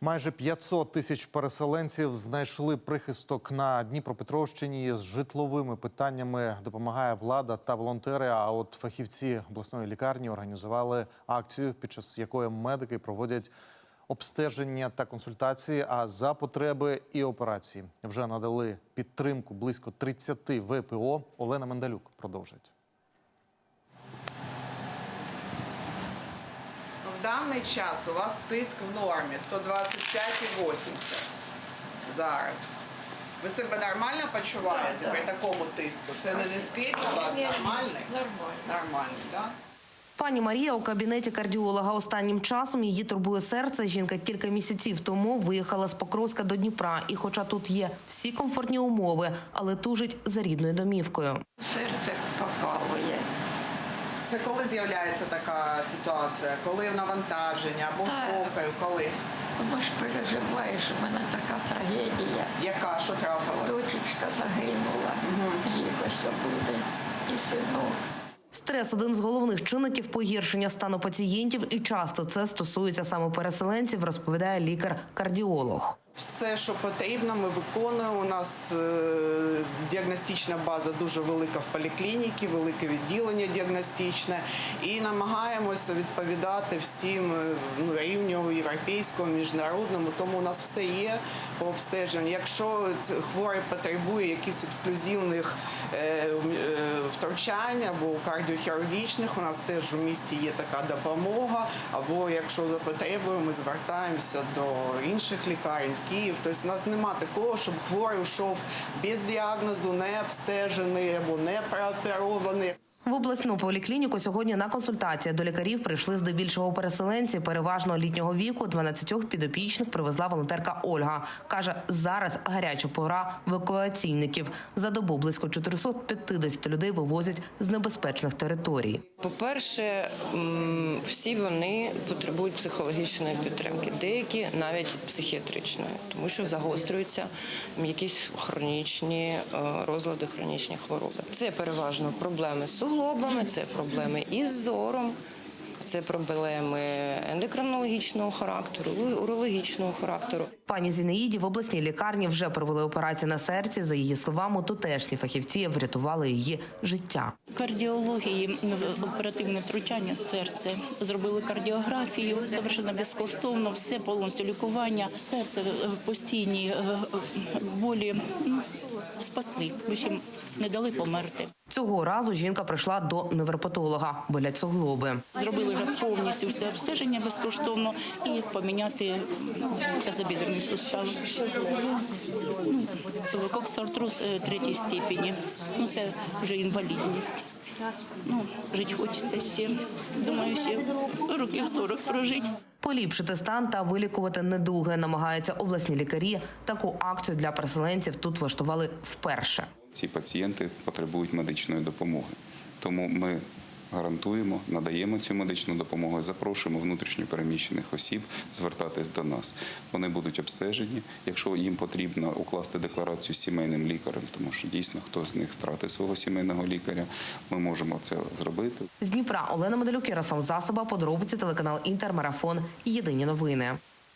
Майже 500 тисяч переселенців знайшли прихисток на Дніпропетровщині з житловими питаннями. Допомагає влада та волонтери. А от фахівці обласної лікарні організували акцію, під час якої медики проводять обстеження та консультації. А за потреби і операції вже надали підтримку близько 30 ВПО. Олена Мендалюк продовжить. В даний час у вас тиск в нормі 125,80 зараз. Ви себе нормально почуваєте Да, да. при такому тиску? Це не низький у вас нормальний? Нормально. Нормальний, так? Пані Марія у кабінеті кардіолога останнім часом її турбує серце. Жінка кілька місяців тому виїхала з Покровська до Дніпра. І, хоча тут є всі комфортні умови, але тужить за рідною домівкою. Серце покалує. Це коли з'являється така ситуація? Коли навантаження або Так. спокою? Коли? Тому ж переживаєш, у мене така трагедія. Яка? Що трапилось? Дочечка загинула, їй ось буде. І синок. Стрес один з головних чинників погіршення стану пацієнтів, і часто це стосується саме переселенців, розповідає лікар-кардіолог. Все, що потрібно, ми виконуємо. У нас е, діагностична база дуже велика в поліклініці, велике відділення діагностичне, і намагаємося відповідати всім е, ну, рівню європейському, міжнародному. Тому у нас все є по обстеженню. Якщо хворий потребує якихось ексклюзивних е, втручань або кардіохірургічних, у нас теж у місті є така допомога. Або якщо за потребою, ми звертаємося до інших лікарень в Київ. Тобто у нас нема такого, щоб хворий йшов без діагнозу, не обстежений або не прооперований. В обласну поліклініку сьогодні на консультації до лікарів прийшли здебільшого переселенці, переважно літнього віку. 12 підопічних привезла волонтерка Ольга. каже, зараз гаряча пора евакуаційників. За добу близько 450 людей вивозять з небезпечних територій. По-перше, всі вони потребують психологічної підтримки, деякі навіть психіатричної, тому що загострюються якісь хронічні е, розлади, хронічні хвороби. Це переважно проблеми з суглобами, це проблеми із зором. Це проблеми ендокринологічного характеру, урологічного характеру. Пані Зінаїді в обласній лікарні вже провели операцію на серці. За її словами, тутешні фахівці врятували її життя. кардіології оперативне втручання серце. Зробили кардіографію, совершенно безкоштовно, все повністю лікування. Серце е, постійні е, е, болі спасли, в общем, не дали померти. Цього разу жінка прийшла до невропатолога, болять суглоби. Зробили вже повністю все обстеження безкоштовно і поміняти ну, тазобідерний сустав. Ну, коксартроз е, третій степені. Ну, це вже інвалідність. Ну, жити хочеться ще. Думаю, ще років 40 прожити. Поліпшити стан та вилікувати недуги намагаються обласні лікарі. Таку акцію для переселенців тут влаштували вперше. Ці пацієнти потребують медичної допомоги. Тому ми гарантуємо, надаємо цю медичну допомогу, запрошуємо внутрішньо переміщених осіб звертатись до нас. Вони будуть обстежені. Якщо їм потрібно укласти декларацію з сімейним лікарем, тому що дійсно хтось з них втратив свого сімейного лікаря, ми можемо це зробити. З Дніпра Олена Медалюк, Ярослав Засоба, подробиці телеканал Інтермарафон. Єдині новини.